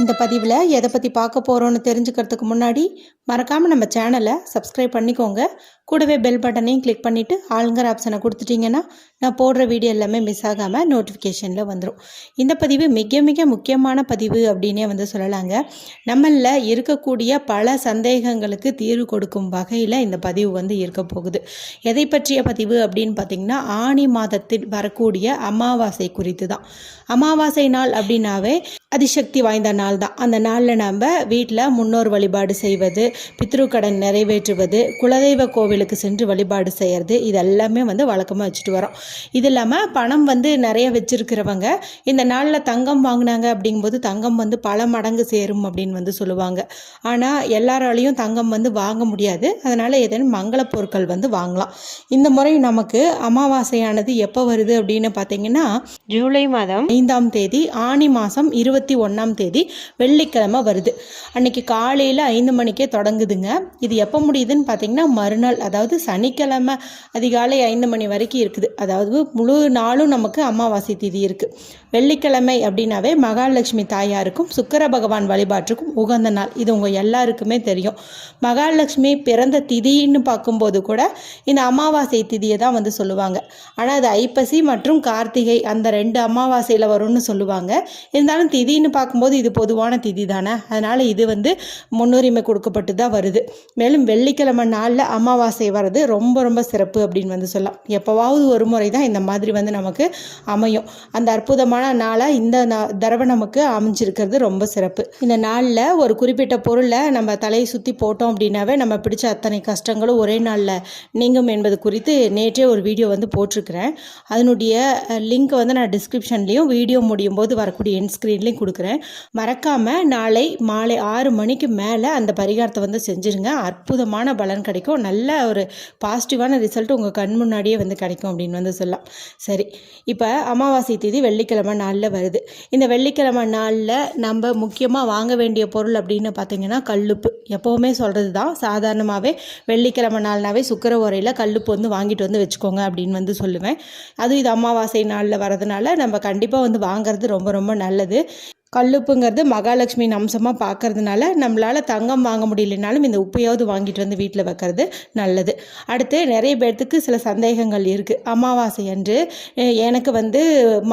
இந்த பதிவில் எதை பற்றி பார்க்க போகிறோன்னு தெரிஞ்சுக்கிறதுக்கு முன்னாடி மறக்காமல் நம்ம சேனலை சப்ஸ்கிரைப் பண்ணிக்கோங்க. கூடவே பெல் பட்டனையும் கிளிக் பண்ணிவிட்டு ஆளுங்கிற ஆப்ஷனை கொடுத்துட்டிங்கன்னா நான் போடுற வீடியோ எல்லாமே மிஸ் ஆகாமல் நோட்டிஃபிகேஷனில் வந்துடும் இந்த பதிவு மிக மிக முக்கியமான பதிவு அப்படின்னே வந்து சொல்லலாங்க. நம்மளில் இருக்கக்கூடிய பல சந்தேகங்களுக்கு தீர்வு கொடுக்கும் வகையில் இந்த பதிவு வந்து இருக்க போகுது. எதை பற்றிய பதிவு அப்படின்னு பார்த்திங்கன்னா ஆணி மாதத்தில் வரக்கூடிய அமாவாசை குறித்து தான் அமாவாசை நாள் அப்படின்னாவே அதிசக்தி வாய்ந்த நாள் தான். அந்த நாளில் நம்ம வீட்டில் முன்னோர் வழிபாடு செய்வது பித்ருக்கடன் நிறைவேற்றுவது குலதெய்வ கோவிலுக்கு சென்று வழிபாடு செய்கிறது இது எல்லாமே வந்து வழக்கமாக வச்சுட்டு வரோம். இது இல்லாமல் பணம் வந்து நிறைய வச்சுருக்கிறவங்க இந்த நாளில் தங்கம் வாங்கினாங்க அப்படிங்கும்போது தங்கம் வந்து பல மடங்கு சேரும் அப்படின்னு வந்து சொல்லுவாங்க. ஆனால் எல்லாராலையும் தங்கம் வந்து வாங்க முடியாது. அதனால் ஏதேனும் மங்கள பொருட்கள் வந்து வாங்கலாம். இந்த முறை நமக்கு அமாவாசையானது எப்போ வருது அப்படின்னு பார்த்தீங்கன்னா ஜூலை மாதம் ஐந்தாம் தேதி ஆணி மாதம் இருபத்தி ஒன்றாம் தேதி வெள்ளிக்கிழமை வருது. அன்னைக்கு காலையில் ஐந்து மணிக்கே தொடங்குதுங்க. இது எப்போ முடியுதுன்னு பார்த்தீங்கன்னா மறுநாள் அதாவது சனிக்கிழமை அதிகாலை ஐந்து மணி வரைக்கும் இருக்குது. அதாவது முழு நாளும் நமக்கு அமாவாசை திதி இருக்குது வெள்ளிக்கிழமை அப்படின்னாவே மகாலட்சுமி தாயாருக்கும் சுக்கர பகவான் வழிபாட்டுக்கும் உகந்த நாள். இது உங்கள் எல்லாருக்குமே தெரியும். மகாலட்சுமி பிறந்த திதின்னு பார்க்கும்போது கூட இந்த அமாவாசை திதியை தான் வந்து சொல்லுவாங்க. ஆனால் அது ஐப்பசி மற்றும் கார்த்திகை அந்த ரெண்டு அமாவாசையில் வரும்னு சொல்லுவாங்க. இருந்தாலும் திதி திதின்னு பார்க்கும்போது இது பொதுவான திதி தானே? அதனால் இது வந்து முன்னுரிமை கொடுக்கப்பட்டு தான் வருது. மேலும் வெள்ளிக்கிழமை நாளில் அமாவாசை வர்றது ரொம்ப ரொம்ப சிறப்பு அப்படின்னு வந்து சொல்லலாம். எப்போவாவது ஒரு முறை தான் இந்த மாதிரி வந்து நமக்கு அமையும். அந்த அற்புதமான நாளாக இந்த நா- தடவை நமக்கு அமைஞ்சிருக்கிறது ரொம்ப சிறப்பு. இந்த நாளில் ஒரு குறிப்பிட்ட பொருளை நம்ம தலையை சுற்றி போட்டோம் அப்படின்னாவே நம்ம பிடிச்ச அத்தனை கஷ்டங்களும் ஒரே நாளில் நீங்கும் என்பது குறித்து நேற்றே ஒரு வீடியோ வந்து போட்டிருக்கிறேன். அதனுடைய லிங்க் வந்து நான் டிஸ்கிரிப்ஷன்லேயும் வீடியோ முடியும் போது வரக்கூடிய என் ஸ்க்ரீன்லேயும் கொடுக்குறேன். மறக்காமல் நாளை மாலை ஆறு மணிக்கு மேலே அந்த பரிகாரத்தை வந்து செஞ்சுருங்க. அற்புதமான பலன் கிடைக்கும். நல்ல ஒரு பாசிட்டிவான ரிசல்ட் உங்கள் கண் முன்னாடியே வந்து கிடைக்கும் அப்படின்னு வந்து சொல்லலாம். சரி இப்போ அமாவாசை தேதி வெள்ளிக்கிழமை நாளில் வருது. இந்த வெள்ளிக்கிழமை நாளில் நம்ம முக்கியமாக வாங்க வேண்டிய பொருள் அப்படின்னு பார்த்தீங்கன்னா கல்லுப்பு. எப்போவுமே சொல்கிறது தான் சாதாரணமாகவே வெள்ளிக்கிழமை நாள்னாவே சுக்கர உரையில் கல்லுப்பு வந்து வாங்கிட்டு வந்து வச்சுக்கோங்க அப்படின்னு வந்து சொல்லுவேன். அதுவும் இது அமாவாசை நாளில் வரதுனால நம்ம கண்டிப்பாக வந்து வாங்குறது ரொம்ப ரொம்ப நல்லது. கல்லுப்புங்கிறது மகாலட்சுமியின் அம்சமாக பார்க்கறதுனால நம்மளால் தங்கம் வாங்க முடியலனாலும் இந்த உப்பையாவது வாங்கிட்டு வந்து வீட்டில் வைக்கிறது நல்லது. அடுத்து நிறைய பேர்த்துக்கு சில சந்தேகங்கள் இருக்குது அமாவாசை அன்று எனக்கு வந்து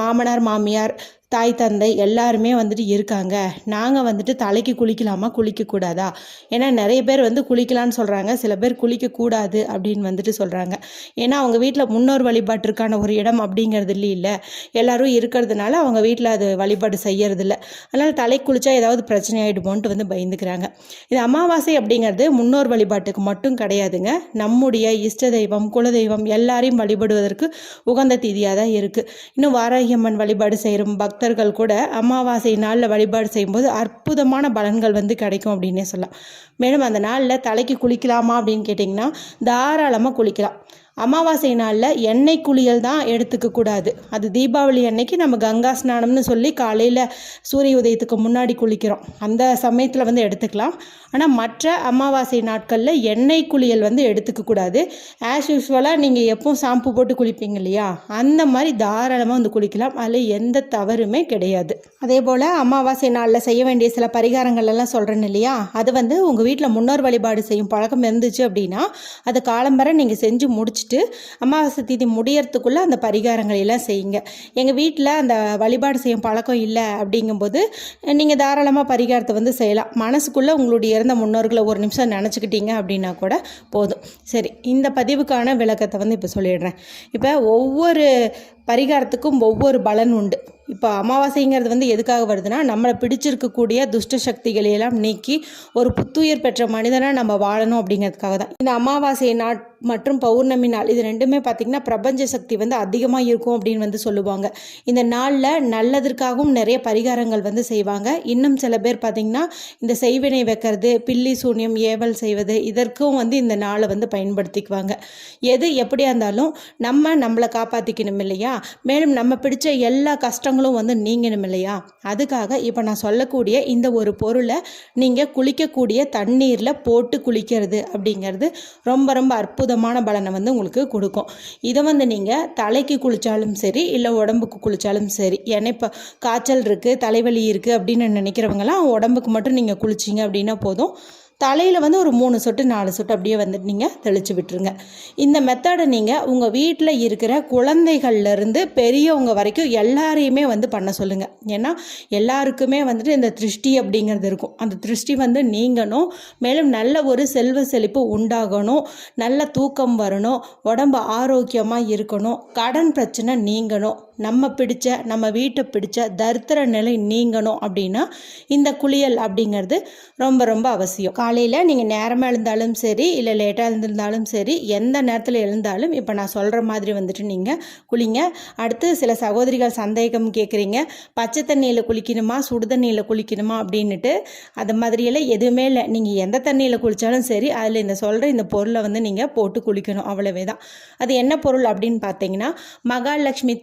மாமனார் மாமியார் தாய் தந்தை எல்லாருமே வந்துட்டு இருக்காங்க. நாங்கள் வந்துட்டு தலைக்கு குளிக்கலாமா? குளிக்கக்கூடாதா ஏன்னா நிறைய பேர் வந்து குளிக்கலான்னு சொல்கிறாங்க சில பேர் குளிக்கக்கூடாது அப்படின்னு வந்துட்டு சொல்கிறாங்க ஏன்னா அவங்க வீட்டில் முன்னோர் வழிபாட்டிற்கான ஒரு இடம் அப்படிங்கிறது இல்லை இல்லை. எல்லோரும் இருக்கிறதுனால அவங்க வீட்டில் அது வழிபாடு செய்யறதில்ல. அதனால் தலை குளித்தா ஏதாவது பிரச்சனை ஆகிடுமோன்ட்டு வந்து பயந்துக்கிறாங்க. இது அமாவாசை அப்படிங்கிறது முன்னோர் வழிபாட்டுக்கு மட்டும் கிடையாதுங்க. நம்முடைய இஷ்ட தெய்வம் குலதெய்வம் எல்லாரையும் வழிபடுவதற்கு உகந்த தீதியாக தான் இருக்குது இன்னும் வாராகியம்மன் வழிபாடு செய்கிற பக்தர்கள் கூட அமாவாசை நாளில் வழிபாடு செய்யும்போது அற்புதமான பலன்கள் வந்து கிடைக்கும் அப்படின்னே சொல்லலாம். மேலும் அந்த நாளில் தலைக்கு குளிக்கலாமா அப்படின்னு கேட்டிங்கன்னா தாராளமாக குளிக்கலாம். அமாவாசை நாளில் எண்ணெய் குளியல் தான் எடுத்துக்கக்கூடாது அது தீபாவளி அன்னைக்கு நம்ம கங்கா ஸ்நானம்னு சொல்லி காலையில் சூரிய உதயத்துக்கு முன்னாடி குளிக்கிறோம். அந்த சமயத்தில் வந்து எடுத்துக்கலாம். ஆனால் மற்ற அமாவாசை நாட்களில் எண்ணெய் குளியல் வந்து எடுத்துக்கக்கூடாது ஆஸ் யூஸ்வலாக நீங்கள் எப்பவும் ஷாம்பு போட்டு குளிப்பீங்க இல்லையா? அந்த மாதிரி தாராளமாக வந்து குளிக்கலாம். அதில் எந்த தவறுமே கிடையாது. அதே போல் அமாவாசை நாளில் செய்ய வேண்டிய சில பரிகாரங்கள் எல்லாம் சொல்கிறேன் இல்லையா? அது வந்து உங்கள் வீட்டில் முன்னோர் வழிபாடு செய்யும் பழக்கம் இருந்துச்சு அப்படின்னா அது காலம்பரை நீங்கள் செஞ்சு முடிச்சு முடிச்சுட்டு அமாவாசை திதி முடியறதுக்குள்ளே அந்த பரிகாரங்களை எல்லாம் செய்யுங்க. எங்கள் வீட்டில் அந்த வழிபாடு செய்யும் பழக்கம் இல்லை அப்படிங்கும்போது நீங்கள் தாராளமாக பரிகாரத்தை வந்து செய்யலாம். மனசுக்குள்ளே உங்களுடைய இறந்த முன்னோர்களை ஒரு நிமிஷம் நினச்சிக்கிட்டீங்க அப்படின்னா கூட போதும். சரி இந்த பதிவுக்கான விளக்கத்தை வந்து இப்போ சொல்லிடுறேன். இப்போ ஒவ்வொரு பரிகாரத்துக்கும் ஒவ்வொரு பலன் உண்டு. இப்போ அமாவாசைங்கிறது வந்து எதுக்காக வருதுன்னா நம்மளை பிடிச்சிருக்கக்கூடிய துஷ்ட சக்திகளை எல்லாம் நீக்கி ஒரு புத்துயிர் பெற்ற மனிதனாக நம்ம வாழணும் அப்படிங்கிறதுக்காக தான். இந்த அமாவாசை நாட் மற்றும் பௌர்ணமி நாள் இது ரெண்டுமே பார்த்திங்கன்னா பிரபஞ்ச சக்தி வந்து அதிகமாக இருக்கும் அப்படின்னு வந்து சொல்லுவாங்க. இந்த நாளில் நல்லதற்காகவும் நிறைய பரிகாரங்கள் வந்து செய்வாங்க. இன்னும் சில பேர் பார்த்திங்கன்னா இந்த செய்வினை வைக்கிறது பில்லி சூன்யம் ஏவல் செய்வது இதற்கும் வந்து இந்த நாளை வந்து பயன்படுத்திக்குவாங்க. எது எப்படியா இருந்தாலும் நம்ம நம்மளை காப்பாற்றிக்கணும் இல்லையா? மேலும் நம்ம பிடிச்ச எல்லா கஷ்டங்களும் கஷ்டங்களும் வந்து நீங்கணும் இல்லையா? அதுக்காக இப்போ நான் சொல்லக்கூடிய இந்த ஒரு பொருளை நீங்கள் குளிக்கக்கூடிய தண்ணீரில் போட்டு குளிக்கிறது அப்படிங்கிறது ரொம்ப ரொம்ப அற்புதமான பலனை வந்து உங்களுக்கு கொடுக்கும். இதை வந்து நீங்கள் தலைக்கு குளித்தாலும் சரி இல்லை உடம்புக்கு குளித்தாலும் சரி ஏன்னா இப்போ காய்ச்சல் இருக்குது தலைவலி இருக்குது அப்படின்னு நினைக்கிறவங்களாம் உடம்புக்கு மட்டும் நீங்கள் குளிச்சிங்க அப்படின்னா போதும். தலையில் வந்து ஒரு மூணு சொட்டு நாலு சொட்டு அப்படியே வந்துட்டு நீங்கள் தெளித்து விட்டுருங்க. இந்த மெத்தடை நீங்கள் உங்கள் வீட்டில் இருக்கிற குழந்தைகள்லேருந்து பெரியவங்க வரைக்கும் எல்லாரையுமே வந்து பண்ண சொல்லுங்கள் ஏன்னா எல்லாருக்குமே வந்துட்டு இந்த திருஷ்டி அப்படிங்கிறது இருக்கும். அந்த திருஷ்டி வந்து நீங்கணும். மேலும் நல்ல ஒரு செல்வ செழிப்பு உண்டாகணும். நல்ல தூக்கம் வரணும். உடம்பு ஆரோக்கியமாக இருக்கணும். கடன் பிரச்சனை நீங்கணும். நம்ம பிடிச்ச நம்ம வீட்டை பிடிச்ச தரித்திர நிலை நீங்கணும் அப்படின்னா இந்த குளியல் அப்படிங்கிறது ரொம்ப ரொம்ப அவசியம். காலையில் நீங்கள் நேரமாக எழுந்தாலும் சரி இல்லை லேட்டாக எழுந்திருந்தாலும் சரி எந்த நேரத்தில் எழுந்தாலும் இப்போ நான் சொல்கிற மாதிரி வந்துட்டு நீங்கள் குளிங்க. அடுத்து சில சகோதரிகள் சந்தேகம் கேட்குறீங்க பச்சை தண்ணியில் குளிக்கணுமா சுடு தண்ணியில் குளிக்கணுமா அப்படின்னுட்டு அது மாதிரியெல்லாம் எதுவுமே இல்லை. நீங்கள் எந்த தண்ணியில் குளித்தாலும் சரி அதில் இந்த சொல்கிற இந்த பொருளை வந்து நீங்கள் போட்டு குளிக்கணும் அவ்வளவே தான் அது என்ன பொருள் அப்படின்னு பார்த்தீங்கன்னா மகாலட்சுமி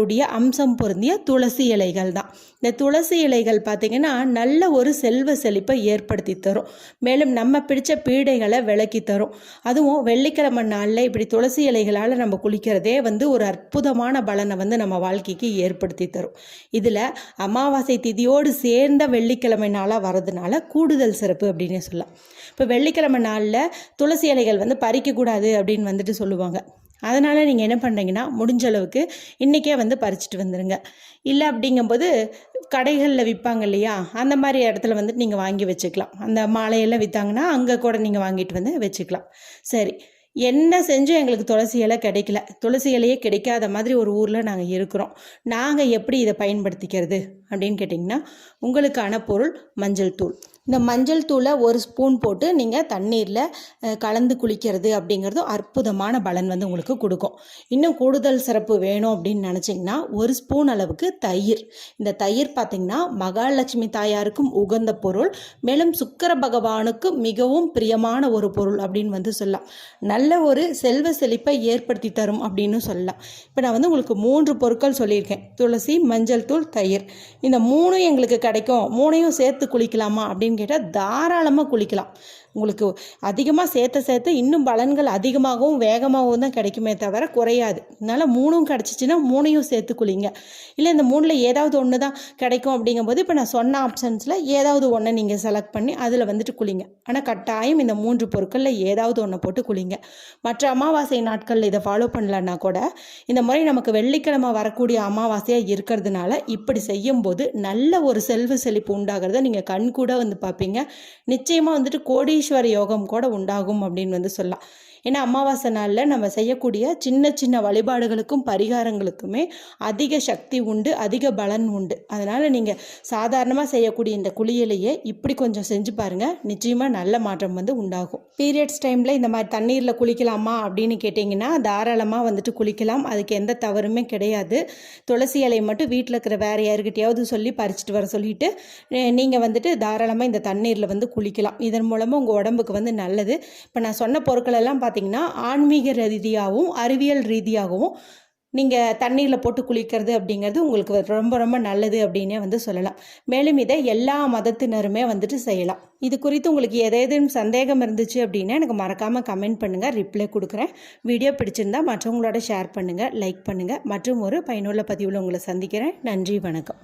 அவருடைய அம்சம் பொருந்திய துளசி இலைகள் தான். இந்த துளசி இலைகள் பார்த்திங்கன்னா நல்ல ஒரு செல்வ செழிப்பை ஏற்படுத்தி தரும். மேலும் நம்ம பிடித்த பீடைகளை விளக்கி தரும். அதுவும் வெள்ளிக்கிழமை நாளில் இப்படி துளசி இலைகளால் நம்ம குளிக்கிறதே வந்து ஒரு அற்புதமான பலனை வந்து நம்ம வாழ்க்கைக்கு ஏற்படுத்தி தரும். இதில் அமாவாசை திதியோடு சேர்ந்த வெள்ளிக்கிழமை நாளாக வரதுனால கூடுதல் சிறப்பு அப்படின்னு சொல்லலாம். இப்போ வெள்ளிக்கிழமை நாளில் துளசி இலைகள் வந்து பறிக்கக்கூடாது அப்படின்னு வந்துட்டு சொல்லுவாங்க. அதனால் நீங்கள் என்ன பண்ணுறீங்கன்னா முடிஞ்ச அளவுக்கு இன்றைக்கே வந்து பறிச்சிட்டு வந்துடுங்க இல்லை அப்படிங்கும்போது கடைகளில் விற்பாங்க இல்லையா? அந்த மாதிரி இடத்துல வந்துட்டு நீங்கள் வாங்கி வச்சுக்கலாம். அந்த மாலையெல்லாம் விற்றாங்கன்னா அங்கே கூட நீங்கள் வாங்கிட்டு வந்து வச்சுக்கலாம். சரி. என்ன செஞ்சும் எங்களுக்கு துளசி இலை கிடைக்கல. துளசி இலையே கிடைக்காத மாதிரி ஒரு ஊரில் நாங்கள் இருக்கிறோம். நாங்கள் எப்படி இதை பயன்படுத்திக்கிறது? அப்படின்னு கேட்டிங்கன்னா உங்களுக்கான பொருள் மஞ்சள் தூள். இந்த மஞ்சள் தூளை ஒரு ஸ்பூன் போட்டு நீங்கள் தண்ணீரில் கலந்து குளிக்கிறது அப்படிங்கிறதும் அற்புதமான பலன் வந்து உங்களுக்கு கொடுக்கும். இன்னும் கூடுதல் சிறப்பு வேணும் அப்படின்னு நினச்சிங்கன்னா ஒரு ஸ்பூன் அளவுக்கு தயிர். இந்த தயிர் பார்த்திங்கன்னா மகாலட்சுமி தாயாருக்கும் உகந்த பொருள். மேலும் சுக்கர பகவானுக்கு மிகவும் பிரியமான ஒரு பொருள் அப்படின்னு வந்து சொல்லலாம். நல்ல ஒரு செல்வ செழிப்பை ஏற்படுத்தி தரும் அப்படின்னு சொல்லலாம். இப்போ நான் வந்து உங்களுக்கு மூன்று பொருட்கள் சொல்லியிருக்கேன். துளசி மஞ்சள் தூள் தயிர். இந்த மூணும் எங்களுக்கு கிடைக்கும். மூணையும் சேர்த்து குளிக்கலாமா அப்படின்னு கேட்டால் தாராளமாக குளிக்கலாம். உங்களுக்கு அதிகமாக சேர்த்த சேர்த்து இன்னும் பலன்கள் அதிகமாகவும் வேகமாகவும் தான் கிடைக்குமே தவிர குறையாது. அதனால் மூணும் கிடச்சிச்சின்னா மூணையும் சேர்த்து குளிங்க. இல்லை இந்த மூணில் ஏதாவது ஒன்று தான் கிடைக்கும் அப்படிங்கும்போது இப்போ நான் சொன்ன ஆப்ஷன்ஸில் ஏதாவது ஒன்றை நீங்கள் செலக்ட் பண்ணி அதில் வந்துட்டு குளிங்க. ஆனால் கட்டாயம் இந்த மூன்று பொருட்களில் ஏதாவது ஒன்றை போட்டு குளிங்க. மற்ற அமாவாசை நாட்களில் இதை ஃபாலோ பண்ணலன்னா கூட இந்த முறை நமக்கு வெள்ளிக்கிழமை வரக்கூடிய அமாவாசையாக இருக்கிறதுனால இப்படி செய்யும்போது நல்ல ஒரு செல்வ செழிப்பு உண்டாகிறத நீங்கள் கண் கூட வந்து பார்ப்பீங்க. நிச்சயமாக வந்துட்டு கோடி கோடீஸ்வர யோகம் கூட உண்டாகும் அப்படின்னு வந்து சொல்லலாம். ஏன்னா அமாவாசை நாளில் நம்ம செய்யக்கூடிய சின்ன சின்ன வழிபாடுகளுக்கும் பரிகாரங்களுக்குமே அதிக சக்தி உண்டு அதிக பலன் உண்டு. அதனால் நீங்கள் சாதாரணமாக செய்யக்கூடிய இந்த குளியலையே இப்படி கொஞ்சம் செஞ்சு பாருங்கள் நிச்சயமாக நல்ல மாற்றம் வந்து உண்டாகும். பீரியட்ஸ் டைமில் இந்த மாதிரி தண்ணீரில் குளிக்கலாமா அப்படின்னு கேட்டிங்கன்னா தாராளமாக வந்துட்டு குளிக்கலாம். அதுக்கு எந்த தவறுமே கிடையாது. துளசி இலையை மட்டும் வீட்டில் இருக்கிற வேறு யாருக்கிட்டையாவது சொல்லி பறிச்சிட்டு வர சொல்லிவிட்டு நீங்கள் வந்துட்டு தாராளமாக இந்த தண்ணீரில் வந்து குளிக்கலாம். இதன் மூலமாக உங்கள் உடம்புக்கு வந்து நல்லது. இப்போ நான் சொன்ன பொருட்கள் எல்லாம் பார்த்திங்கன்னா ஆன்மீக ரீதியாகவும் அறிவியல் ரீதியாகவும் நீங்கள் தண்ணீரில் போட்டு குளிக்கிறது அப்படிங்கிறது உங்களுக்கு ரொம்ப ரொம்ப நல்லது அப்படின்னே வந்து சொல்லலாம். மேலும் இதை எல்லா மதத்தினருமே வந்துட்டு செய்யலாம். இது குறித்து உங்களுக்கு ஏதேனும் சந்தேகம் இருந்துச்சு அப்படின்னா எனக்கு மறக்காமல் கமெண்ட் பண்ணுங்கள் ரிப்ளை கொடுக்குறேன். வீடியோ பிடிச்சிருந்தா மற்றவங்களோட ஷேர் பண்ணுங்கள் லைக் பண்ணுங்கள் மற்றும் ஒரு பயனுள்ள பதிவில் உங்களை சந்திக்கிறேன். நன்றி வணக்கம்.